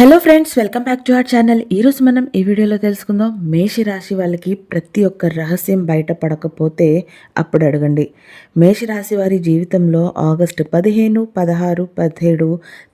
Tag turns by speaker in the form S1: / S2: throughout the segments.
S1: Hello friends welcome back to our channel ఈరోజు మనం ఈ వీడియోలో తెలుసుకుందాం. మేష రాశి వాళ్ళకి ప్రతి ఒక్క రహస్యం బయటపడకపోతే అప్పుడు అడగండి. మేష రాశి వారి జీవితంలో ఆగస్టు పదిహేను పదహారు పదిహేడు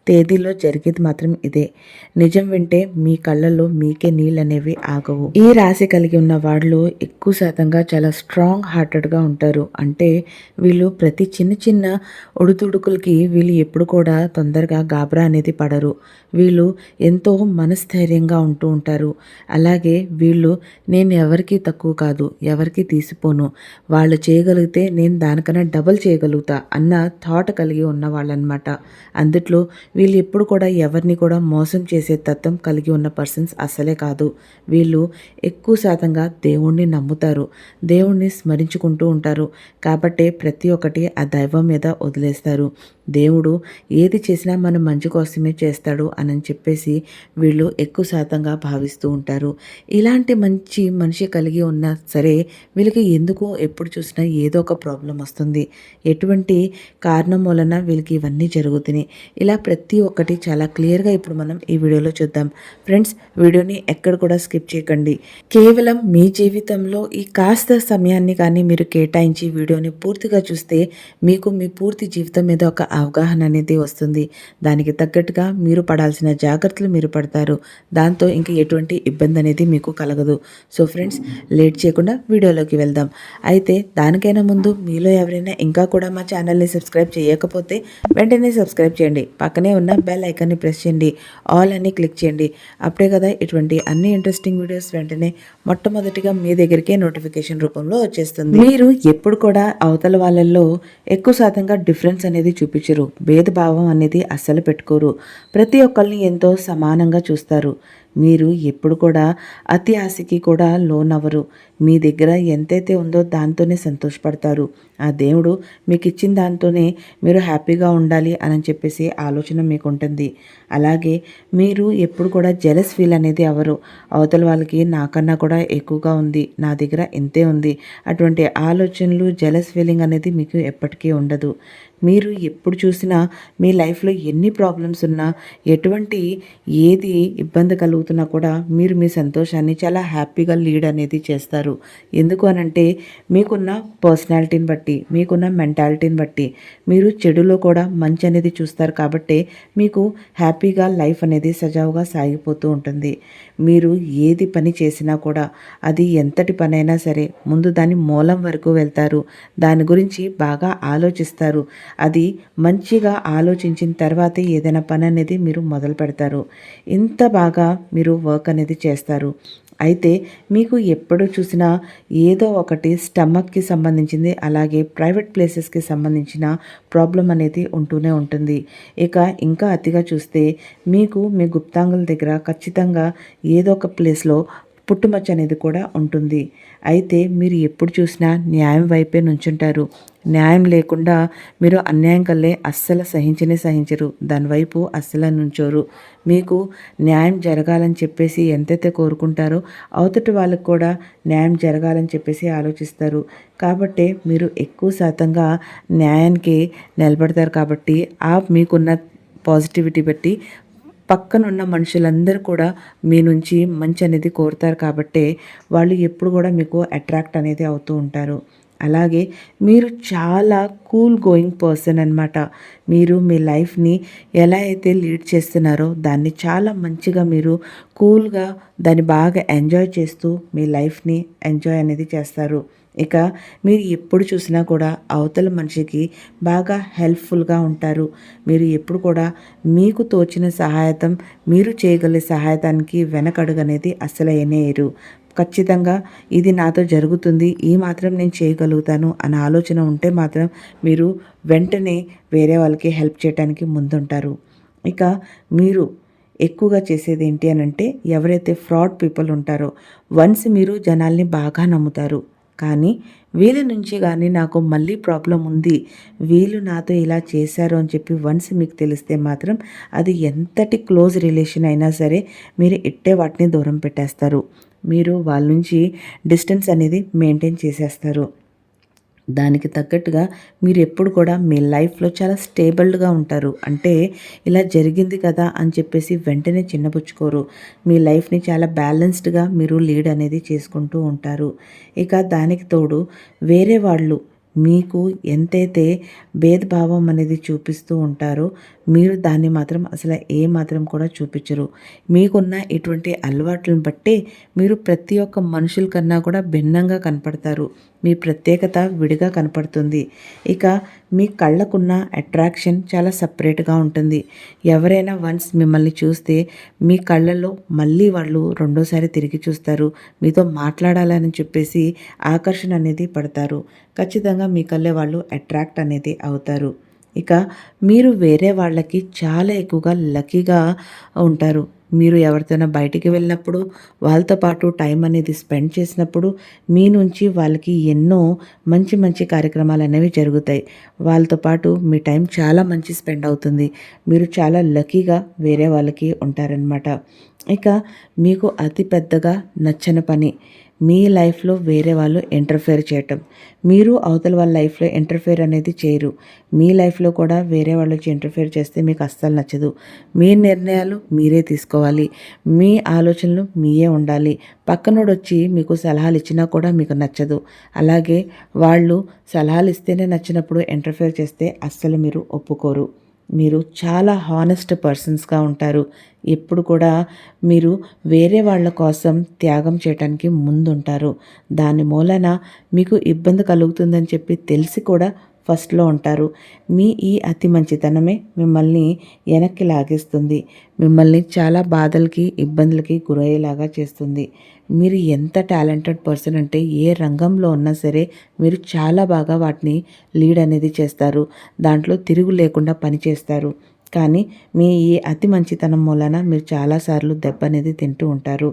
S1: తేదీలో జరిగేది మాత్రం ఇదే. నిజం వింటే మీ కళ్ళల్లో మీకే నీళ్ళు అనేవి ఆగవు. ఈ రాశి కలిగి ఉన్న వాళ్ళు ఎక్కువ శాతంగా చాలా స్ట్రాంగ్ హార్టెడ్గా ఉంటారు. అంటే వీళ్ళు ప్రతి చిన్న చిన్న ఉడుతుడుకులకి వీళ్ళు ఎప్పుడు కూడా తొందరగా గాబరా అనేది పడరు. వీళ్ళు ఎంతో మనస్థైర్యంగా ఉంటూ ఉంటారు. అలాగే వీళ్ళు నేను ఎవరికీ తక్కువ కాదు ఎవరికి తీసిపోను. వాళ్ళు చేయగలిగితే నేను దానికన్నా డబల్ చేయగలుగుతా అన్న థాట్ కలిగి ఉన్న వాళ్ళనమాట. అందుట్లో వీళ్ళు ఎప్పుడు కూడా ఎవరిని కూడా మోసం చేసే తత్వం కలిగి ఉన్న పర్సన్స్ అసలే కాదు. వీళ్ళు ఎక్కువ శాతంగా దేవుణ్ణి నమ్ముతారు. దేవుణ్ణి స్మరించుకుంటూ ఉంటారు. కాబట్టే ప్రతి ఒక్కటి ఆ దైవం మీద వదిలేస్తారు. దేవుడు ఏది చేసినా మనం మంచి కోసమే చేస్తాడు అని చెప్పేసి వీళ్ళు ఎక్కువ శాతంగా భావిస్తూ ఉంటారు. ఇలాంటి మంచి మనిషి కలిగి ఉన్నా సరే వీళ్ళకి ఎందుకు ఎప్పుడు చూసినా ఏదో ఒక ప్రాబ్లం వస్తుంది. ఎటువంటి కారణం వలన వీళ్ళకి ఇవన్నీ జరుగుతున్నాయి. ఇలా ప్రతి ఒక్కటి చాలా క్లియర్గా ఇప్పుడు మనం ఈ వీడియోలో చూద్దాం. ఫ్రెండ్స్ వీడియోని ఎక్కడ కూడా స్కిప్ చేయకండి. కేవలం మీ జీవితంలో ఈ కాస్త సమయాన్ని కానీ మీరు కేటాయించి వీడియోని పూర్తిగా చూస్తే మీకు మీ పూర్తి జీవితం మీద ఒక అవగాహన అనేది వస్తుంది. దానికి తగ్గట్టుగా మీరు పడాల్సిన జాగ్రత్తలు మీరు పడతారు. దాంతో ఇంకా ఎటువంటి ఇబ్బంది అనేది మీకు కలగదు. సో ఫ్రెండ్స్ లేట్ చేయకుండా వీడియోలోకి వెళ్దాం. అయితే దానికైనా ముందు మీలో ఎవరైనా ఇంకా కూడా మా ఛానల్ని సబ్స్క్రైబ్ చేయకపోతే వెంటనే సబ్స్క్రైబ్ చేయండి. పక్కనే ఉన్న బెల్ ఐకాన్ని ప్రెస్ చేయండి. ఆల్ అని క్లిక్ చేయండి. అప్పుడే కదా ఇటువంటి అన్ని ఇంట్రెస్టింగ్ వీడియోస్ వెంటనే మొట్టమొదటిగా మీ దగ్గరికే నోటిఫికేషన్ రూపంలో వచ్చేస్తుంది. మీరు ఎప్పుడు కూడా అవతల వాళ్ళల్లో ఎక్కువ శాతంగా డిఫరెన్స్ అనేది చూచిరు. భేదభావం అనేది అస్సలు పెట్టుకోరు. ప్రతి ఒక్కరిని ఎంతో సమానంగా చూస్తారు. మీరు ఎప్పుడు కూడా అతి ఆశకి కూడా లోనవ్వరు. మీ దగ్గర ఎంతైతే ఉందో దాంతోనే సంతోషపడతారు. ఆ దేవుడు మీకు ఇచ్చిన దాంతోనే మీరు హ్యాపీగా ఉండాలి అని చెప్పేసి ఆలోచన మీకు ఉంటుంది అలాగే మీరు ఎప్పుడు కూడా జెలస్ ఫీల్ అనేది ఎవరు అవతల వాళ్ళకి నాకన్నా కూడా ఎక్కువగా ఉంది నా దగ్గర ఇంతే ఉంది. అటువంటి ఆలోచనలు జెలస్ ఫీలింగ్ అనేది మీకు ఎప్పటికీ ఉండదు. మీరు ఎప్పుడు చూసినా మీ లైఫ్లో ఎన్ని ప్రాబ్లమ్స్ ఉన్నా ఎటువంటి ఏది ఇబ్బంది కలుగుతున్నా కూడా మీరు మీ సంతోషాన్ని చాలా హ్యాపీగా లీడ్ అనేది చేస్తారు. ఎందుకు అనంటే మీకున్న పర్సనాలిటీని బట్టి మీకున్న మెంటాలిటీని బట్టి మీరు చెడులో కూడా మంచి అనేది చూస్తారు. కాబట్టి మీకు హ్యాపీ హ్యాపీగా లైఫ్ అనేది సజావుగా సాగిపోతూ ఉంటుంది. మీరు ఏది పని చేసినా కూడా అది ఎంతటి పనైనా సరే ముందు దాని మూలం వరకు వెళ్తారు. దాని గురించి బాగా ఆలోచిస్తారు. అది మంచిగా ఆలోచించిన తర్వాతే ఏదైనా పని అనేది మీరు మొదలు పెడతారు ఇంత బాగా మీరు వర్క్ అనేది చేస్తారు. అయితే మీకు ఎప్పుడు చూసినా ఏదో ఒకటి స్టమక్కి సంబంధించింది అలాగే ప్రైవేట్ ప్లేసెస్కి సంబంధించిన ప్రాబ్లం అనేది ఉంటూనే ఉంటుంది. ఇక ఇంకా అతిగా చూస్తే మీకు మీ గుప్తాంగుల దగ్గర ఖచ్చితంగా ఏదో ఒక ప్లేస్లో పుట్టుమచ్చ అనేది కూడా ఉంటుంది. అయితే మీరు ఎప్పుడు చూసినా న్యాయం వైపే నుంచుంటారు. న్యాయం లేకుండా మీరు అన్యాయం కల్లే అస్సలు సహించనే సహించరు. దానివైపు అస్సలు నుంచోరు. మీకు న్యాయం జరగాలని చెప్పేసి ఎంతైతే కోరుకుంటారో అవతటి వాళ్ళకు కూడా న్యాయం జరగాలని చెప్పేసి ఆలోచిస్తారు. కాబట్టి మీరు ఎక్కువ శాతంగా న్యాయానికి నిలబడతారు కాబట్టి ఆ మీకున్న పాజిటివిటీ బట్టి పక్కనున్న మనుషులందరూ కూడా మీ నుంచి మంచి అనేది కోరుతారు కాబట్టే వాళ్ళు ఎప్పుడు కూడా మీకు అట్రాక్ట్ అనేది అవుతూ ఉంటారు. అలాగే మీరు చాలా కూల్ గోయింగ్ పర్సన్ అనమాట మీరు మీ లైఫ్ని ఎలా అయితే లీడ్ చేస్తున్నారో దాన్ని చాలా మంచిగా మీరు కూల్గా దాన్ని బాగా ఎంజాయ్ చేస్తూ మీ లైఫ్ని ఎంజాయ్ అనేది చేస్తారు. ఇక మీరు ఎప్పుడు చూసినా కూడా అవతల మనిషికి బాగా హెల్ప్ఫుల్గా ఉంటారు. మీరు ఎప్పుడు కూడా మీకు తోచిన సహాయతం మీరు చేయగలిగే సహాయతానికి వెనకడుగనేది అసలు ఖచ్చితంగా ఇది నాతో జరుగుతుంది ఈ మాత్రం నేను చేయగలుగుతాను అనే ఆలోచన ఉంటే మాత్రం మీరు వెంటనే వేరే వాళ్ళకి హెల్ప్ చేయడానికి ముందుంటారు. ఇక మీరు ఎక్కువగా చేసేది ఏంటి అని అంటే ఎవరైతే ఫ్రాడ్ పీపుల్ ఉంటారో వన్స్ మీరు జనాల్ని బాగా నమ్ముతారు. కానీ వీళ్ళ నుంచి కానీ నాకు మళ్ళీ ప్రాబ్లం ఉంది. వీళ్ళు నాతో ఇలా చేశారు అని చెప్పి వన్స్ మీకు తెలిస్తే మాత్రం అది ఎంతటి క్లోజ్ రిలేషన్ అయినా సరే మీరు ఇట్టే వాటిని దూరం పెట్టేస్తారు. మీరు వాళ్ళ నుంచి డిస్టెన్స్ అనేది మెయింటైన్ చేసేస్తారు. దానికి తగ్గట్టుగా మీరు ఎప్పుడు కూడా మీ లైఫ్లో చాలా స్టేబుల్గా ఉంటారు. అంటే ఇలా జరిగింది కదా అని చెప్పేసి వెంటనే చిన్నపుచ్చుకోరు. మీ లైఫ్ని చాలా బ్యాలెన్స్డ్గా మీరు లీడ్ అనేది చేసుకుంటూ ఉంటారు. ఇక దానికి తోడు వేరే వాళ్ళు మీకు ఎంతైతే భేదభావం అనేది చూపిస్తూ ఉంటారో. మీరు దాన్ని మాత్రం అసలు ఏ మాత్రం కూడా చూపించరు. మీకున్న ఇటువంటి అలవాట్లను బట్టి మీరు ప్రతి ఒక్క మనుషుల కన్నా కూడా భిన్నంగా కనపడతారు. మీ ప్రత్యేకత విడిగా కనపడుతుంది. ఇక మీ కళ్ళకున్న అట్రాక్షన్ చాలా సపరేట్గా ఉంటుంది. ఎవరైనా వన్స్ మిమ్మల్ని చూస్తే మీ కళ్ళల్లో మళ్ళీ వాళ్ళు రెండోసారి తిరిగి చూస్తారు. మీతో మాట్లాడాలని చెప్పేసి ఆకర్షణ అనేది పడతారు. ఖచ్చితంగా మీ కళ్ళే వాళ్ళు అట్రాక్ట్ అనేది అవుతారు. ఇక మీరు వేరే వాళ్ళకి చాలా ఎక్కువగా లక్కీగా ఉంటారు. మీరు ఎవరితోనైనా బయటికి వెళ్ళినప్పుడు వాళ్ళతో పాటు టైం అనేది స్పెండ్ చేసినప్పుడు మీ నుంచి వాళ్ళకి ఎన్నో మంచి మంచి కార్యక్రమాలు అనేవి జరుగుతాయి. వాళ్ళతో పాటు మీ టైం చాలా మంచి స్పెండ్ అవుతుంది. మీరు చాలా లక్కీగా వేరే వాళ్ళకి ఉంటారనమాట ఇక మీకు అతి పెద్దగా నచ్చని పని మీ లైఫ్లో వేరే వాళ్ళు ఇంటర్ఫేర్ చేయటం. మీరు అవతల వాళ్ళ లైఫ్లో ఇంటర్ఫేర్ అనేది చేయరు. మీ లైఫ్లో కూడా వేరే వాళ్ళు వచ్చి ఇంటర్ఫేర్ చేస్తే మీకు అస్సలు నచ్చదు. మీ నిర్ణయాలు మీరే తీసుకోవాలి. మీ ఆలోచనలు మీయే ఉండాలి. పక్కనోడు వచ్చి మీకు సలహాలు ఇచ్చినా కూడా మీకు నచ్చదు. అలాగే వాళ్ళు సలహాలు ఇస్తేనే నచ్చినప్పుడు ఇంటర్ఫేర్ చేస్తే అస్సలు మీరు ఒప్పుకోరు. మీరు చాలా హానెస్ట్ పర్సన్స్గా ఉంటారు. ఎప్పుడు కూడా మీరు వేరే వాళ్ళ కోసం త్యాగం చేయడానికి ముందుంటారు. దాని మూలన మీకు ఇబ్బంది కలుగుతుందని చెప్పి తెలిసి కూడా ఫస్ట్లో ఉంటారు మీ ఈ అతి మంచితనమే మిమ్మల్ని వెనక్కి లాగేస్తుంది. మిమ్మల్ని చాలా బాధలకి ఇబ్బందులకి గురయ్యేలాగా చేస్తుంది. మీరు ఎంత టాలెంటెడ్ పర్సన్ అంటే ఏ రంగంలో ఉన్నా సరే మీరు చాలా బాగా వాటిని లీడ్ అనేది చేస్తారు. దాంట్లో తిరుగు లేకుండా పని చేస్తారు కానీ మీ ఈ అతి మంచితనం మూలన మీరు చాలాసార్లు దెబ్బ అనేది తింటూ ఉంటారు.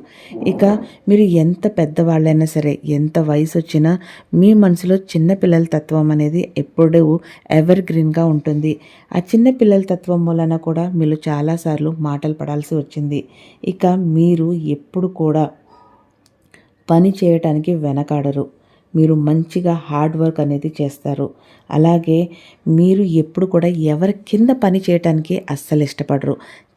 S1: ఇక మీరు ఎంత పెద్దవాళ్ళైనా సరే ఎంత వయసు వచ్చినా మీ మనసులో చిన్నపిల్లల తత్వం అనేది ఎప్పుడూ ఎవర్ గ్రీన్గా ఉంటుంది. ఆ చిన్న పిల్లల తత్వం మూలన కూడా మీరు చాలాసార్లు మాటలు పడాల్సి వచ్చింది. ఇక మీరు ఎప్పుడు కూడా పని చేయటానికి వెనకాడరు. మీరు మంచిగా హార్డ్ వర్క్ అనేది చేస్తారు. అలాగే మీరు ఎప్పుడు కూడా ఎవరి కింద పని చేయటానికి అస్సలు ఇష్టపడరు.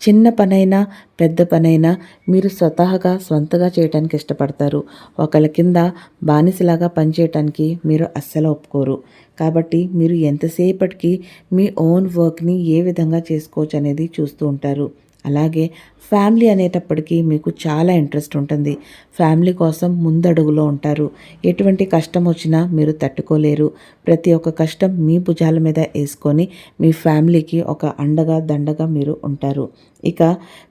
S1: చిన్న పనైనా పెద్ద పనైనా మీరు స్వతహాగా సొంతగా చేయటానికి ఇష్టపడతారు. ఒకళ్ళ కింద బానిసలాగా పనిచేయటానికి మీరు అస్సలు ఒప్పుకోరు. కాబట్టి మీరు ఎంతసేపటికి మీ ఓన్ వర్క్ని ఏ విధంగా చేసుకోవచ్చు అనేది చూస్తూ ఉంటారు. అలాగే ఫ్యామిలీ అనేటప్పటికీ మీకు చాలా ఇంట్రెస్ట్ ఉంటుంది. ఫ్యామిలీ కోసం ముందడుగులో ఉంటారు. ఎటువంటి కష్టం వచ్చినా మీరు తట్టుకోలేరు. ప్రతి ఒక్క కష్టం మీ భుజాల మీద వేసుకొని మీ ఫ్యామిలీకి ఒక అండగా దండగా మీరు ఉంటారు. ఇక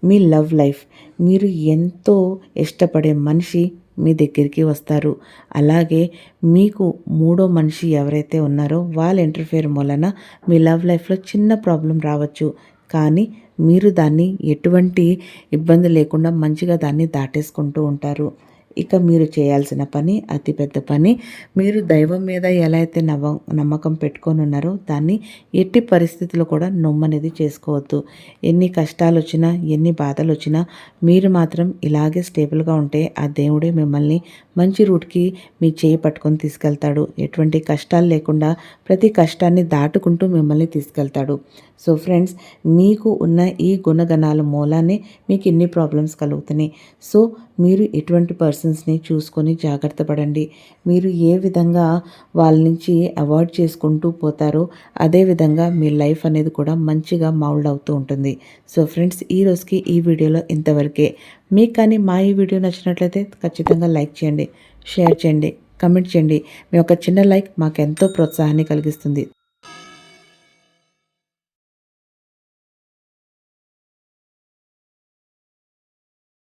S1: మీ లవ్ లైఫ్. మీరు ఎంతో ఇష్టపడే మనిషి మీ దగ్గరికి వస్తారు. అలాగే మీకు మూడో మనిషి ఎవరైతే ఉన్నారో వాళ్ళ ఇంటర్ఫేర్ మూలన మీ లవ్ లైఫ్లో చిన్న ప్రాబ్లం రావచ్చు. కానీ మీరు దాన్ని ఎటువంటి ఇబ్బంది లేకుండా మంచిగా దాన్ని దాటేసుకుంటూ ఉంటారు. ఇక మీరు చేయాల్సిన పని అతిపెద్ద పని. మీరు దైవం మీద ఎలా అయితే నవ నమ్మకం పెట్టుకొని ఉన్నారో దాన్ని ఎట్టి పరిస్థితులు కూడా నొమ్మనేది చేసుకోవద్దు. ఎన్ని కష్టాలు వచ్చినా ఎన్ని బాధలు వచ్చినా మీరు మాత్రం ఇలాగే స్టేబుల్గా ఉంటే ఆ దేవుడే మిమ్మల్ని మంచి రూట్కి మీ చేయి పట్టుకొని తీసుకెళ్తాడు. ఎటువంటి కష్టాలు లేకుండా ప్రతి కష్టాన్ని దాటుకుంటూ మిమ్మల్ని తీసుకెళ్తాడు. సో ఫ్రెండ్స్ మీకు ఉన్న ఈ గుణగణాల మూలానే మీకు ఇన్ని ప్రాబ్లమ్స్ కలుగుతున్నాయి. సో మీరు ఎటువంటి పర్సన్స్ని చూసుకొని జాగ్రత్త పడండి. మీరు ఏ విధంగా వాళ్ళ నుంచి అవాయిడ్ చేసుకుంటూ పోతారో అదేవిధంగా మీ లైఫ్ అనేది కూడా మంచిగా మౌల్డ్ అవుతూ ఉంటుంది. సో ఫ్రెండ్స్ ఈ రోజుకి ఈ వీడియోలో ఇంతవరకే. మీకు కానీ మా ఈ వీడియో నచ్చినట్లయితే ఖచ్చితంగా లైక్ చేయండి షేర్ చేయండి కమెంట్ చేయండి. మీ యొక్క చిన్న లైక్ మాకు ఎంతో ప్రోత్సాహాన్ని కలిగిస్తుంది.